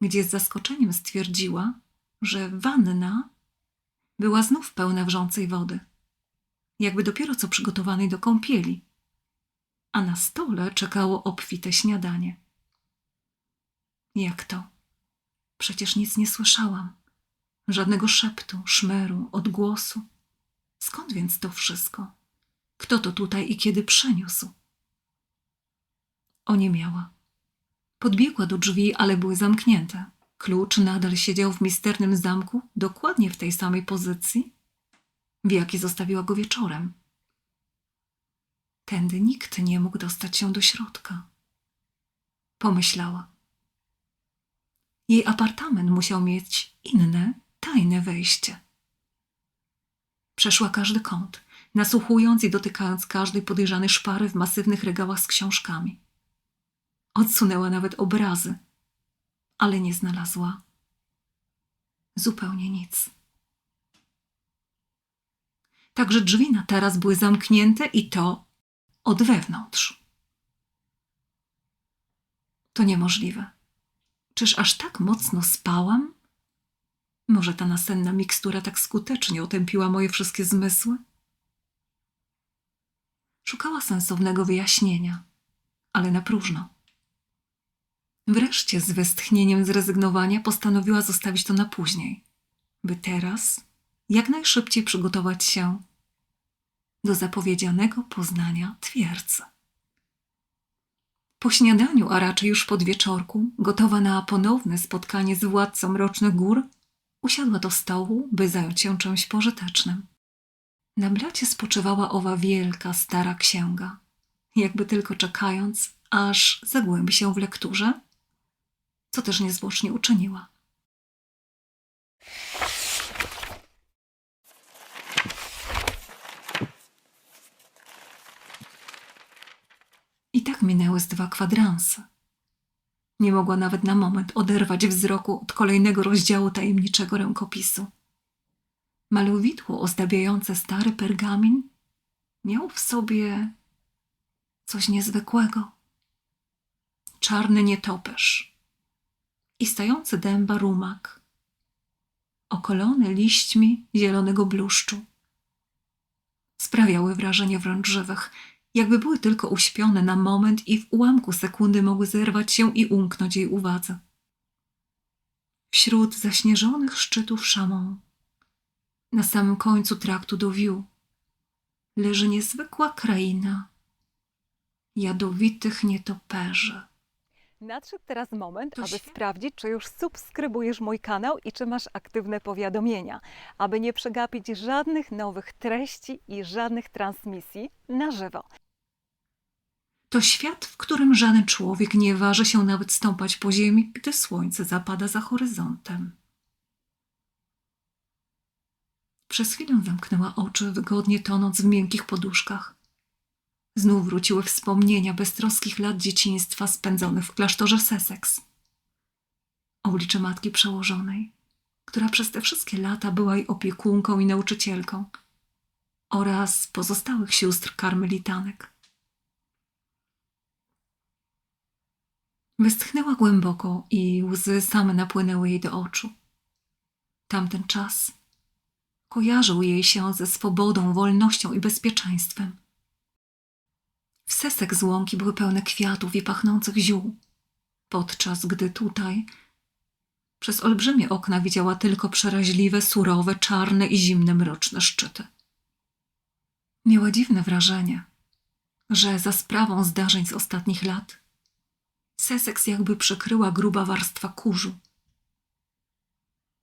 gdzie z zaskoczeniem stwierdziła, że wanna była znów pełna wrzącej wody, jakby dopiero co przygotowanej do kąpieli, a na stole czekało obfite śniadanie. Jak to? Przecież nic nie słyszałam. Żadnego szeptu, szmeru, odgłosu. Skąd więc to wszystko? Kto to tutaj i kiedy przeniósł? Oniemiała. Podbiegła do drzwi, ale były zamknięte. Klucz nadal siedział w misternym zamku, dokładnie w tej samej pozycji, w jakiej zostawiła go wieczorem. Tędy nikt nie mógł dostać się do środka. Pomyślała. Jej apartament musiał mieć inne, tajne wejście. Przeszła każdy kąt, nasłuchując i dotykając każdej podejrzanej szpary w masywnych regałach z książkami. Odsunęła nawet obrazy, ale nie znalazła zupełnie nic. Także drzwi na taras były zamknięte i to od wewnątrz. To niemożliwe. Czyż aż tak mocno spałam? Może ta nasenna mikstura tak skutecznie otępiła moje wszystkie zmysły? Szukała sensownego wyjaśnienia, ale na próżno. Wreszcie z westchnieniem zrezygnowania postanowiła zostawić to na później, by teraz jak najszybciej przygotować się do zapowiedzianego poznania twierdzy. Po śniadaniu, a raczej już pod wieczorku, gotowa na ponowne spotkanie z władcą Mrocznych Gór, usiadła do stołu, by zająć się czymś pożytecznym. Na blacie spoczywała owa wielka, stara księga, jakby tylko czekając, aż zagłębi się w lekturze, co też niezwłocznie uczyniła. I tak minęły z dwa kwadranse. Nie mogła nawet na moment oderwać wzroku od kolejnego rozdziału tajemniczego rękopisu. Malowidło ozdabiające stary pergamin miał w sobie coś niezwykłego. Czarny nietoperz i stający dęba rumak, okolony liśćmi zielonego bluszczu. Sprawiały wrażenie wręcz żywych, jakby były tylko uśpione na moment i w ułamku sekundy mogły zerwać się i umknąć jej uwadze. Wśród zaśnieżonych szczytów szamą, na samym końcu traktu do Wiu, leży niezwykła kraina jadowitych nietoperzy. Nadszedł teraz moment, To aby świetnie. sprawdzić, czy już subskrybujesz mój kanał i czy masz aktywne powiadomienia, aby nie przegapić żadnych nowych treści i żadnych transmisji na żywo. To świat, w którym żaden człowiek nie waży się nawet stąpać po ziemi, gdy słońce zapada za horyzontem. Przez chwilę zamknęła oczy, wygodnie tonąc w miękkich poduszkach. Znów wróciły wspomnienia beztroskich lat dzieciństwa spędzonych w klasztorze Sussex. Oblicze matki przełożonej, która przez te wszystkie lata była jej opiekunką i nauczycielką, oraz pozostałych sióstr karmelitanek. Westchnęła głęboko i łzy same napłynęły jej do oczu. Tamten czas kojarzył jej się ze swobodą, wolnością i bezpieczeństwem. Sesek z łąki były pełne kwiatów i pachnących ziół, podczas gdy tutaj przez olbrzymie okna widziała tylko przeraźliwe, surowe, czarne i zimne mroczne szczyty. Miała dziwne wrażenie, że za sprawą zdarzeń z ostatnich lat Sussex jakby przykryła gruba warstwa kurzu.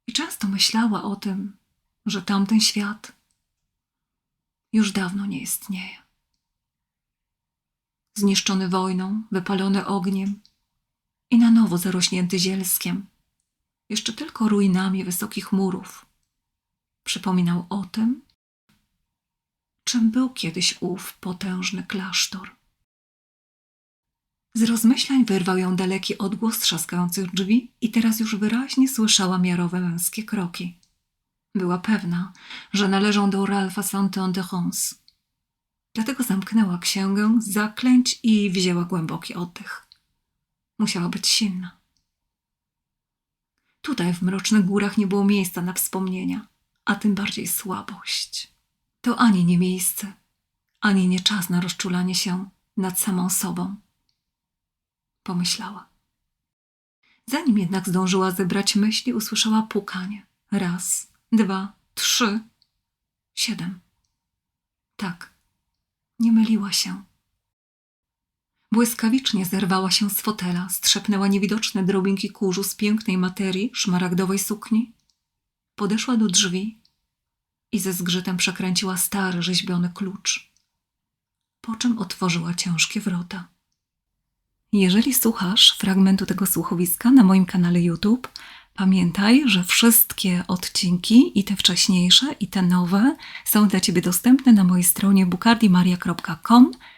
I często myślała o tym, że tamten świat już dawno nie istnieje. Zniszczony wojną, wypalony ogniem i na nowo zarośnięty zielskiem, jeszcze tylko ruinami wysokich murów, przypominał o tym, czym był kiedyś ów potężny klasztor. Z rozmyślań wyrwał ją daleki odgłos trzaskających drzwi i teraz już wyraźnie słyszała miarowe męskie kroki. Była pewna, że należą do Ralpha Santon de Rons. Dlatego zamknęła księgę zaklęć i wzięła głęboki oddech. Musiała być silna. Tutaj w mrocznych górach nie było miejsca na wspomnienia, a tym bardziej słabość. To ani nie miejsce, ani nie czas na rozczulanie się nad samą sobą. Pomyślała. Zanim jednak zdążyła zebrać myśli, usłyszała pukanie. Raz, dwa, trzy, siedem. Tak, nie myliła się. Błyskawicznie zerwała się z fotela, strzepnęła niewidoczne drobinki kurzu z pięknej materii szmaragdowej sukni, podeszła do drzwi i ze zgrzytem przekręciła stary rzeźbiony klucz, po czym otworzyła ciężkie wrota. Jeżeli słuchasz fragmentu tego słuchowiska na moim kanale YouTube, pamiętaj, że wszystkie odcinki, i te wcześniejsze, i te nowe, są dla Ciebie dostępne na mojej stronie bukardimaria.com